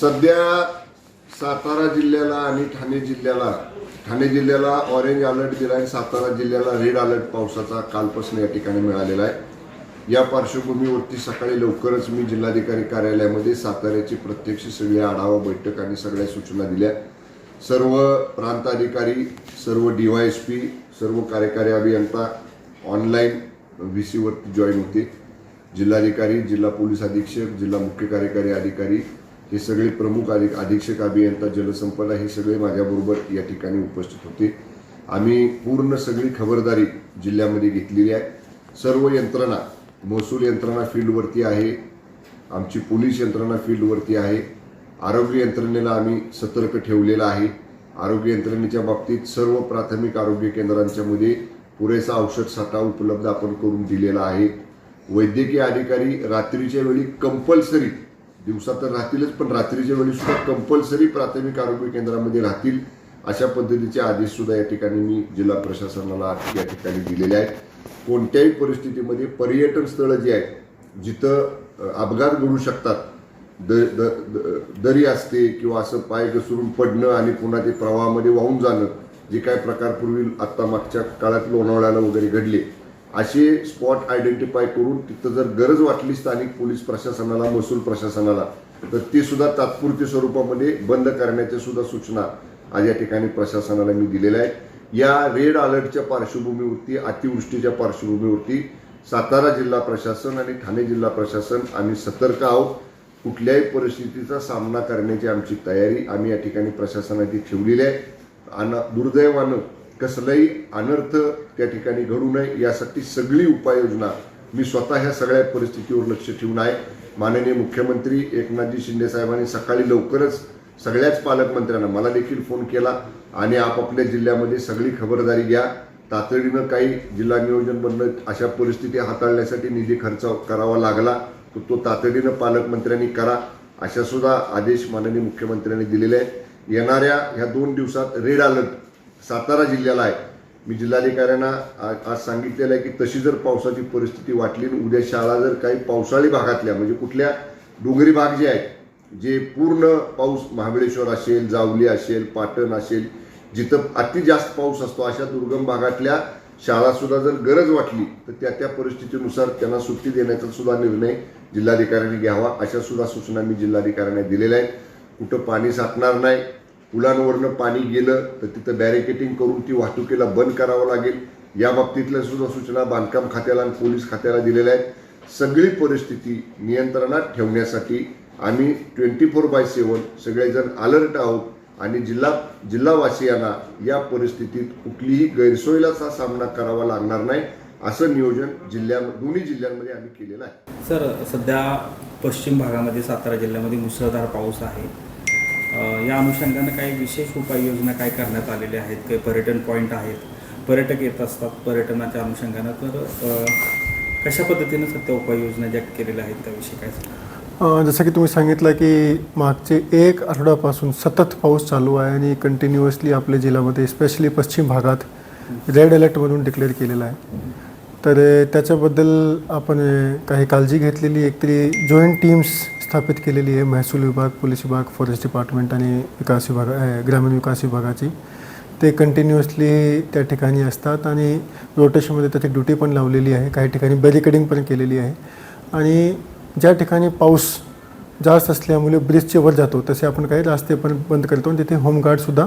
सध्या सातारा जिल्ह्याला आणि ठाणे जिल्ह्याला ठाणे जिल्ह्याला ऑरेंज अलर्ट दिला आणि सातारा जिल्ह्याला रेड अलर्ट पावसाचा कालपासून या ठिकाणी मिळालेला आहे. या पार्श्वभूमीवरती सकाळी लवकरच मी जिल्हाधिकारी कार्यालयामध्ये साताऱ्याची प्रत्यक्ष सगळी आढावा बैठक आणि सगळ्या सूचना दिल्या. सर्व प्रांत अधिकारी सर्व डीवायएसपी सर्व कार्यकारी अभियंता ऑनलाईन व्ही सीवरती जॉईन होते. जिल्हाधिकारी जिल्हा पोलीस अधीक्षक जिल्हा मुख्य कार्यकारी अधिकारी हे सगळे प्रमुख अधिक अधीक्षक अभियंता जलसंपदा हे सगळे माझ्याबरोबर या ठिकाणी उपस्थित होते. आम्ही पूर्ण सगळी खबरदारी जिल्ह्यामध्ये घेतलेली आहे. सर्व यंत्रणा महसूल यंत्रणा फील्डवरती आहे. आमची पोलीस यंत्रणा फील्डवरती आहे. आरोग्य यंत्रणेला आम्ही सतर्क ठेवलेला आहे. आरोग्य यंत्रणेच्या बाबतीत सर्व प्राथमिक आरोग्य केंद्रांच्यामध्ये पुरेसा औषध साठा उपलब्ध आपण करून दिलेला आहे. वैद्यकीय अधिकारी रात्रीच्या वेळी कंपल्सरी दिवसा तर राहतीलच पण रात्रीच्या वेळी सुद्धा कंपल्सरी प्राथमिक आरोग्य केंद्रामध्ये राहतील अशा पद्धतीचे आदेश सुद्धा या ठिकाणी मी जिल्हा प्रशासनाला या ठिकाणी दिलेले आहेत. कोणत्याही परिस्थितीमध्ये पर्यटन स्थळं जी आहेत जिथं अपघात घडू शकतात द द- द- दरी असते किंवा असं पाय घसरून पडणं आणि पुन्हा ते प्रवाहामध्ये वाहून जाणं जे काय प्रकार पूर्वी आत्ता मागच्या काळात लोणावळ्याला वगैरे घडले असे स्पॉट आयडेंटिफाय करून तिथं जर गरज वाटली स्थानिक पोलीस प्रशासनाला महसूल प्रशासनाला तर ती सुद्धा तात्पुरती स्वरूपामध्ये बंद करण्याच्या सुद्धा सूचना आज या ठिकाणी प्रशासनाला मी दिलेल्या आहेत. या रेड अलर्टच्या पार्श्वभूमीवरती अतिवृष्टीच्या पार्श्वभूमीवरती सातारा जिल्हा प्रशासन आणि ठाणे जिल्हा प्रशासन आम्ही सतर्क आहोत. कुठल्याही परिस्थितीचा सामना करण्याची आमची तयारी आम्ही या ठिकाणी प्रशासनाची ठेवलेली आहे. आणि दुर्दैवानं कसलाही अनर्थ त्या ठिकाणी घडू नये यासाठी सगळी उपाययोजना मी स्वतः ह्या सगळ्या परिस्थितीवर लक्ष ठेवून आहे. माननीय मुख्यमंत्री एकनाथजी शिंदे साहेबांनी सकाळी लवकरच सगळ्याच पालकमंत्र्यांना मला देखील फोन केला आणि आपापल्या जिल्ह्यामध्ये सगळी खबरदारी घ्या. तातडीनं काही जिल्हा नियोजन बनणं अशा परिस्थिती हाताळण्यासाठी निधी खर्च करावा लागला. तर तो तातडीनं पालकमंत्र्यांनी करा अशा सुद्धा आदेश माननीय मुख्यमंत्र्यांनी दिलेले आहेत. येणाऱ्या ह्या दोन दिवसात रेड अलर्ट सातारा जिल्ह्याला आहे. मी जिल्हाधिकाऱ्यांना आज सांगितलेलं आहे की तशी जर पावसाची परिस्थिती वाटली आणि उद्या शाळा जर काही पावसाळी भागातल्या म्हणजे कुठल्या डोंगरी भाग जे आहेत जे पूर्ण पाऊस महाबळेश्वर असेल जावली असेल पाटण असेल जिथं अति जास्त पाऊस असतो अशा दुर्गम भागातल्या शाळासुद्धा जर गरज वाटली तर त्या त्या परिस्थितीनुसार त्यांना सुट्टी देण्याचा सुद्धा निर्णय जिल्हाधिकाऱ्यांनी घ्यावा अशा सुद्धा सूचना मी जिल्हाधिकाऱ्यांना दिलेल्या आहेत. कुठं पाणी साठणार नाही पुलांवरनं पाणी गेलं तर तिथं बॅरिकेटिंग करून ती वाहतुकीला बंद करावं लागेल. या बाबतीतल्या सुद्धा सूचना बांधकाम खात्याला आणि पोलीस खात्याला दिलेल्या आहेत. सगळी परिस्थिती नियंत्रणात ठेवण्यासाठी आम्ही ट्वेंटी फोर बाय सेवन सगळेजण अलर्ट आहोत आणि जिल्हा जिल्हावासियांना या परिस्थितीत कुठलीही गैरसोयीलाचा सामना करावा लागणार नाही असं नियोजन जिल्ह्या दोन्ही जिल्ह्यांमध्ये आम्ही केलेलं आहे. सर सध्या पश्चिम भागामध्ये सातारा जिल्ह्यामध्ये मुसळधार पाऊस आहे. या अनुषंगानं काही विशेष उपाययोजना काय करण्यात आलेल्या आहेत? काही पर्यटन पॉईंट आहेत? पर्यटक येत असतात पर्यटनाच्या अनुषंगानं. तर कशा पद्धतीनं सध्या उपाययोजना ज्या केलेल्या आहेत त्याविषयी काय जसं की तुम्ही सांगितलं की मागचे एक आठवड्यापासून सतत पाऊस चालू आहे आणि कंटिन्युअसली आपल्या जिल्ह्यामध्ये स्पेशली पश्चिम भागात रेड अलर्टमधून डिक्लेअर केलेला आहे. तर त्याच्याबद्दल आपण काही काळजी घेतलेली एकतरी जॉईंट टीम्स स्थापित केलेली आहे महसूल विभाग पोलीस विभाग फॉरेस्ट डिपार्टमेंट आणि विकास विभाग ग्रामीण विकास विभागाची. ते कंटिन्युअसली त्या ठिकाणी असतात आणि रोटेशनमध्ये त्याची ड्युटी पण लावलेली आहे. काही ठिकाणी बॅरिकेडिंग पण केलेली आहे. आणि ज्या ठिकाणी पाऊस जास्त असल्यामुळे ब्रिजचे वर जातो तसे आपण काही रस्ते पण बंद करतो आणि तिथे होमगार्डसुद्धा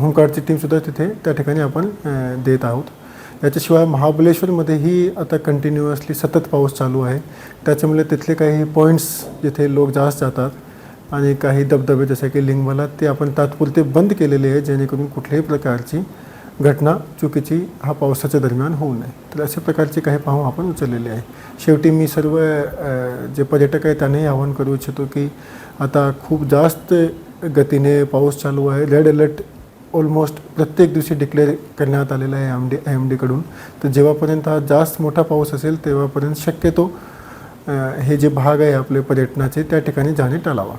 होमगार्डची टीमसुद्धा तिथे त्या ठिकाणी आपण देत आहोत. याच्याशिवाय महाबलेश्वरमध्येही आता कंटिन्युअसली सतत पाऊस चालू आहे. त्याच्यामुळे तिथले काही पॉईंट्स जिथे लोक जास्त जातात आणि काही धबधबे जसे की लिंगमाला ते आपण तात्पुरते बंद केलेले आहे जेणेकरून कुठल्याही प्रकारची घटना चुकीची हा पावसाच्या दरम्यान होऊ नये. तर अशा प्रकारचे काही पाहू आपण उचललेले आहे. शेवटी मी सर्व जे पर्यटक आहे त्यांनाही आवाहन करू इच्छितो की आता खूप जास्त गतीने पाऊस चालू आहे. रेड अलर्ट ऑलमोस्ट प्रत्येक दिवशी डिक्लेअर करण्यात आलेला आहे एम डी एम डीकडून तर जेव्हापर्यंत हा जास्त मोठा पाऊस असेल तेव्हापर्यंत शक्यतो हे जे भाग आहे आपले पर्यटनाचे त्या ठिकाणी जाणे टाळावा.